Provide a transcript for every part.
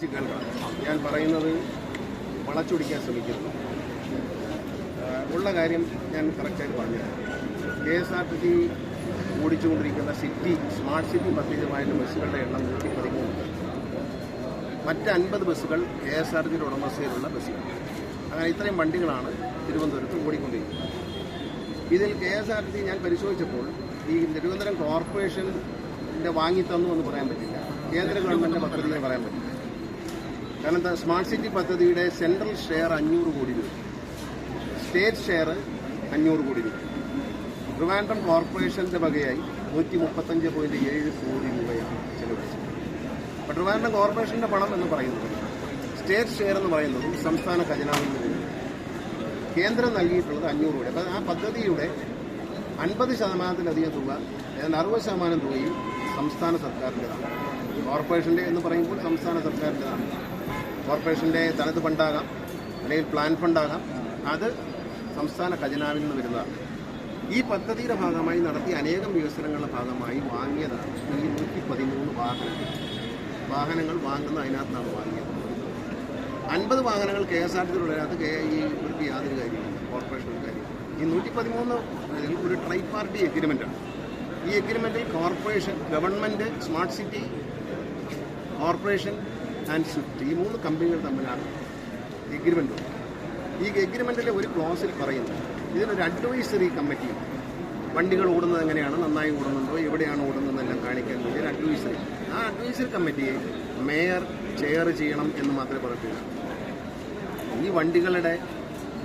ഞാൻ പറയുന്നത് വളച്ചൊടിക്കാൻ ശ്രമിക്കുന്നു. ഉള്ള കാര്യം ഞാൻ കറക്റ്റായിട്ട് പറഞ്ഞു K S R T C ഓടിച്ചുകൊണ്ടിരിക്കുന്ന city smart city പദ്ധതിയുമായിട്ട് ബസ്സുകളുടെ എണ്ണം നൂറ്റി പതിമൂന്ന്. മറ്റ് അൻപത് ബസ്സുകൾ കെ എസ് ആർ ടിയുടെ ഉടമസ്ഥയിലുള്ള ബസ്സുകൾ. അങ്ങനെ ഇത്രയും വണ്ടികളാണ് തിരുവനന്തപുരത്ത് ഓടിക്കൊണ്ടിരിക്കുന്നത്. ഇതിൽ K S R T C ഞാൻ പരിശോധിച്ചപ്പോൾ ഈ തിരുവനന്തപുരം കോർപ്പറേഷന്റെ വാങ്ങിത്തന്നു എന്ന് പറയാൻ പറ്റില്ല. കേന്ദ്ര ഗവൺമെന്റ് പദ്ധതി പറയാൻ പറ്റില്ല. കാരണം സ്മാർട്ട് സിറ്റി പദ്ധതിയുടെ സെൻട്രൽ ഷെയർ അഞ്ഞൂറ് കോടി രൂപ. സ്റ്റേറ്റ് ഷെയർ അഞ്ഞൂറ് കോടി രൂപ. ട്രിവാൻഡ്രം കോർപ്പറേഷന്റെ വകയായി നൂറ്റി മുപ്പത്തഞ്ച് പോയിന്റ് ഏഴ് കോടി രൂപയാണ് ചെലവഴിച്ചത്. അപ്പോൾ ട്രിവാൻഡ്രം കോർപ്പറേഷന്റെ പണം എന്ന് പറയുന്നത് സ്റ്റേറ്റ് ഷെയർ എന്ന് പറയുന്നത് സംസ്ഥാന ഖജനാവിൽ നിന്ന് കേന്ദ്രം നൽകിയിട്ടുള്ളത് അഞ്ഞൂറ് കോടി. അപ്പോൾ ആ പദ്ധതിയുടെ അൻപത് ശതമാനത്തിലധികം തുക ഏതാണ്ട് അറുപത് ശതമാനം തുകയും സംസ്ഥാന സർക്കാരിന്റെതാണ്. കോർപ്പറേഷന്റെ എന്ന് പറയുമ്പോൾ സംസ്ഥാന സർക്കാരിന്റെതാണ്. കോർപ്പറേഷന്റെ തനത് ഫണ്ടാകാം അല്ലെങ്കിൽ പ്ലാൻ ഫണ്ടാകാം. അത് സംസ്ഥാന ഖജനാവിൽ നിന്ന് വരുന്നതാണ്. ഈ പദ്ധതിയുടെ ഭാഗമായി നടത്തിയ അനേകം വികസനങ്ങളുടെ ഭാഗമായി വാങ്ങിയതാണ് ഈ നൂറ്റി പതിമൂന്ന് വാഹനങ്ങൾ. വാഹനങ്ങൾ വാങ്ങുന്ന അതിനകത്താണ് വാങ്ങിയത്. അൻപത് വാഹനങ്ങൾ കെ എസ് ആർ ടി സിയിലുള്ളതിനകത്ത് കെ ഈ ഇവർക്ക് യാതൊരു കാര്യമില്ല കോർപ്പറേഷൻ ഒരു കാര്യം ഈ നൂറ്റി പതിമൂന്ന് ഒരു ട്രൈ പാർട്ടി എഗ്രിമെന്റാണ് ഈ എഗ്രിമെന്റിൽ corporation government smart city corporation and swift ഈ മൂന്ന് കമ്പനികൾ തമ്മിലാണ് എഗ്രിമെന്റ് ഈ എഗ്രിമെന്റിലെ ഒരു ക്ലോസിൽ പറയുന്നു ഇതിനൊരു അഡ്വൈസറി കമ്മിറ്റി വണ്ടികൾ ഓടുന്നത് എങ്ങനെയാണ് നന്നായി ഓടുന്നുണ്ടോ എവിടെയാണ് ഓടുന്നതെന്നെല്ലാം കാണിക്കാൻ വേണ്ടി ഒരു അഡ്വൈസറി ആ അഡ്വൈസറി കമ്മിറ്റിയെ മേയർ ചെയർ ചെയ്യണം എന്ന് മാത്രമേ പറഞ്ഞിട്ടില്ല ഈ വണ്ടികളുടെ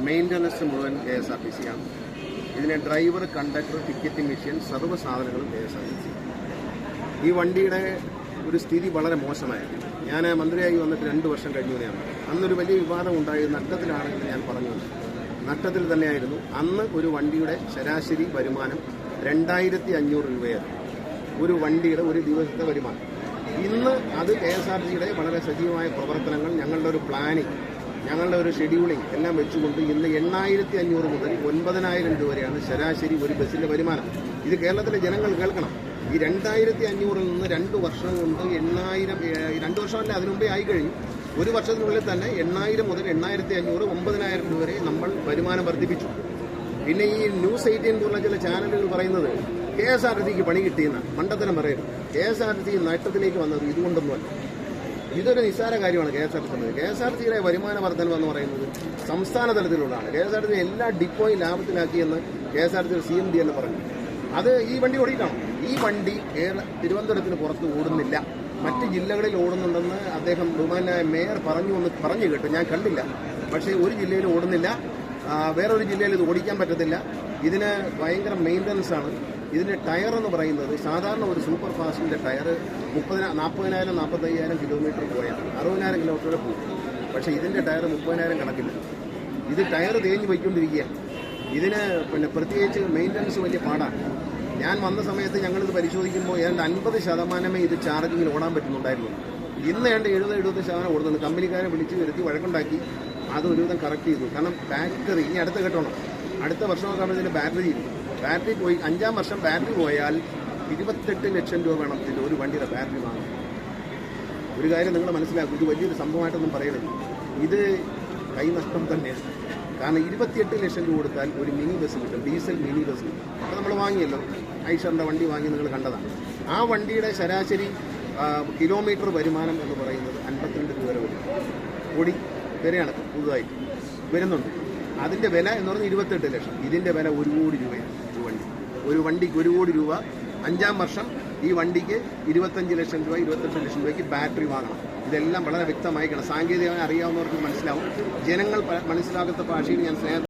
മെയിന്റനൻസ് മുഴുവൻ K S R T C ആണ്. ഇതിനെ ഡ്രൈവർ കണ്ടക്ടർ ടിക്കറ്റിംഗ് മെഷീൻ സർവ സാധനങ്ങളും K S R T C ഈ വണ്ടിയുടെ ഒരു സ്ഥിതി വളരെ മോശമായിരുന്നു. ഞാൻ മന്ത്രിയായി വന്നിട്ട് രണ്ട് വർഷം കഴിഞ്ഞതാണ് അന്നൊരു വലിയ വിവാദം ഉണ്ടായത് നട്ടത്തിലാണെന്ന് ഞാൻ പറഞ്ഞു. നട്ടത്തിൽ തന്നെയായിരുന്നു. അന്ന് ഒരു വണ്ടിയുടെ ശരാശരി വരുമാനം രണ്ടായിരത്തി അഞ്ഞൂറ് ഒരു വണ്ടിയുടെ ഒരു ദിവസത്തെ വരുമാനം. ഇന്ന് അത് കെ എസ് ആർ ടിയുടെ വളരെ സജീവമായ പ്രവർത്തനങ്ങൾ ഞങ്ങളുടെ ഒരു പ്ലാനിങ് ഞങ്ങളുടെ ഒരു ഷെഡ്യൂളിംഗ് എല്ലാം വെച്ചുകൊണ്ട് ഇന്ന് എണ്ണായിരത്തി അഞ്ഞൂറ് മുതൽ ഒൻപതിനായിരം രൂപ വരെയാണ് ശരാശരി ഒരു ബസ്സിന്റെ വരുമാനം. ഇത് കേരളത്തിലെ ജനങ്ങൾ കേൾക്കണം. ഈ രണ്ടായിരത്തി അഞ്ഞൂറിൽ നിന്ന് രണ്ട് വർഷം കൊണ്ട് എണ്ണായിരം രണ്ട് വർഷമല്ല അതിനു മുമ്പേ ആയി കഴിഞ്ഞു ഒരു വർഷത്തിനുള്ളിൽ തന്നെ എണ്ണായിരം മുതൽ എണ്ണായിരത്തി അഞ്ഞൂറ് ഒമ്പതിനായിരം രൂപ വരെ നമ്മൾ വരുമാനം വർദ്ധിപ്പിച്ചു. പിന്നെ ഈ ന്യൂസ് എയ്റ്റീൻ പോലുള്ള ചില ചാനലുകൾ പറയുന്നത് കെ എസ് ആർ ടിക്ക് പണി കിട്ടിയെന്ന മണ്ടത്തരം പറയരുത്. കെ എസ് ആർ ടി നഷ്ടത്തിലേക്ക് വന്നത് ഇതുകൊണ്ടൊന്നുമല്ല ഇതൊരു നിസ്സാര കാര്യമാണ് K S R T K S R ടിയുടെ വരുമാന വർധനം എന്ന് പറയുന്നത് സംസ്ഥാന തലത്തിലുള്ളതാണ്. കെ എസ് ആർ ടി എല്ലാ ഡിപ്പോയും ലാഭത്തിലാക്കിയെന്ന് K S R T C M D എന്ന് പറഞ്ഞു. അത് ഈ വണ്ടി ഓടിയിട്ടാണ്? ഈ വണ്ടി തിരുവനന്തപുരത്തിന് പുറത്ത് ഓടുന്നില്ല. മറ്റ് ജില്ലകളിൽ ഓടുന്നുണ്ടെന്ന് അദ്ദേഹം ബഹുമാനായ മേയർ പറഞ്ഞു എന്ന് പറഞ്ഞു കേട്ടു. ഞാൻ കണ്ടില്ല. പക്ഷേ ഒരു ജില്ലയിൽ ഓടുന്നില്ല. വേറൊരു ജില്ലയിൽ ഇത് ഓടിക്കാൻ പറ്റത്തില്ല. ഇതിന് ഭയങ്കര മെയിന്റനൻസ് ആണ്. ഇതിന്റെ ടയർ എന്ന് പറയുന്നത് സാധാരണ ഒരു സൂപ്പർ ഫാസ്റ്റിന്റെ ടയർ മുപ്പതിനാ നാൽപ്പതിനായിരം നാൽപ്പത്തയ്യായിരം കിലോമീറ്റർ പോയാൽ അറുപതിനായിരം കിലോമീറ്റർ പോകും. പക്ഷേ ഇതിന്റെ ടയർ മുപ്പതിനായിരം കണക്കില്ല. ഇത് ടയർ തേഞ്ഞ് പോയിക്കൊണ്ടിരിക്കുകയാണ്. ഇതിന് പിന്നെ പ്രത്യേകിച്ച് മെയിന്റനൻസ് വലിയ പാടാണ്. ഞാൻ വന്ന സമയത്ത് ഞങ്ങളിത് പരിശോധിക്കുമ്പോൾ ഏതാണ്ട് അൻപത് ശതമാനമേ ഇത് ചാർജിങ്ങിൽ ഓടാൻ പറ്റുന്നുണ്ടായിരുന്നു ഇന്ന് ഏതാണ്ട് എഴുപത് എഴുപത് ശതമാനം ഓടുന്നുണ്ട്. കമ്പനിക്കാരെ വിളിച്ച് വരുത്തി വഴക്കുണ്ടാക്കി അത് ഒരുവിധം കറക്റ്റ് ചെയ്തു. കാരണം ബാറ്ററി ഇനി അടുത്ത കെട്ടണം അടുത്ത വർഷമൊക്കെ ആകുമ്പോൾ ബാറ്ററി ബാറ്ററി പോയി അഞ്ചാം വർഷം ബാറ്ററി പോയാൽ ഇരുപത്തെട്ട് ലക്ഷം രൂപ വേണം ഇതിന്റെ ഒരു വണ്ടിയുടെ ബാറ്ററി വാങ്ങാൻ. ഒരു കാര്യം നിങ്ങൾ മനസ്സിലാക്കും ഇത് വലിയൊരു സംഭവമായിട്ടൊന്നും പറയണില്ല ഇത് കൈനഷ്ടം തന്നെയാണ്. കാരണം ഇരുപത്തിയെട്ട് ലക്ഷം രൂപ കൊടുത്താൽ ഒരു മിനി ബസ് കിട്ടും ഡീസൽ മിനി ബസ് കിട്ടും. അപ്പോൾ നമ്മൾ വാങ്ങിയല്ലോ. ഐഷറിന്റെ വണ്ടി വാങ്ങി നിങ്ങൾ കണ്ടതാണ്. ആ വണ്ടിയുടെ ശരാശരി കിലോമീറ്റർ വരുമാനം എന്ന് പറയുന്നത് അൻപത്തിരണ്ട് രൂപ വരെ വരും. ഓടി വരെയാണ് പുതുതായിട്ട് വരുന്നുണ്ട്. അതിന്റെ വില എന്ന് പറഞ്ഞാൽ ഇരുപത്തെട്ട് ലക്ഷം. ഇതിന്റെ വില ഒരു കോടി രൂപയാണ് ഒരു വണ്ടി. ഒരു വണ്ടിക്ക് ഒരു കോടി രൂപ അഞ്ചാം വർഷം ഈ വണ്ടിക്ക് ഇരുപത്തഞ്ച് ലക്ഷം രൂപ ഇരുപത്തെട്ട് ലക്ഷം രൂപയ്ക്ക് ബാറ്ററി വാങ്ങണം. ഇതെല്ലാം വളരെ വ്യക്തമായി സാങ്കേതികമായി അറിയാവുന്നവർക്ക് മനസ്സിലാവും. ജനങ്ങൾ മനസ്സിലാകാത്ത ഭാഷയിൽ ഞാൻ സ്നേഹ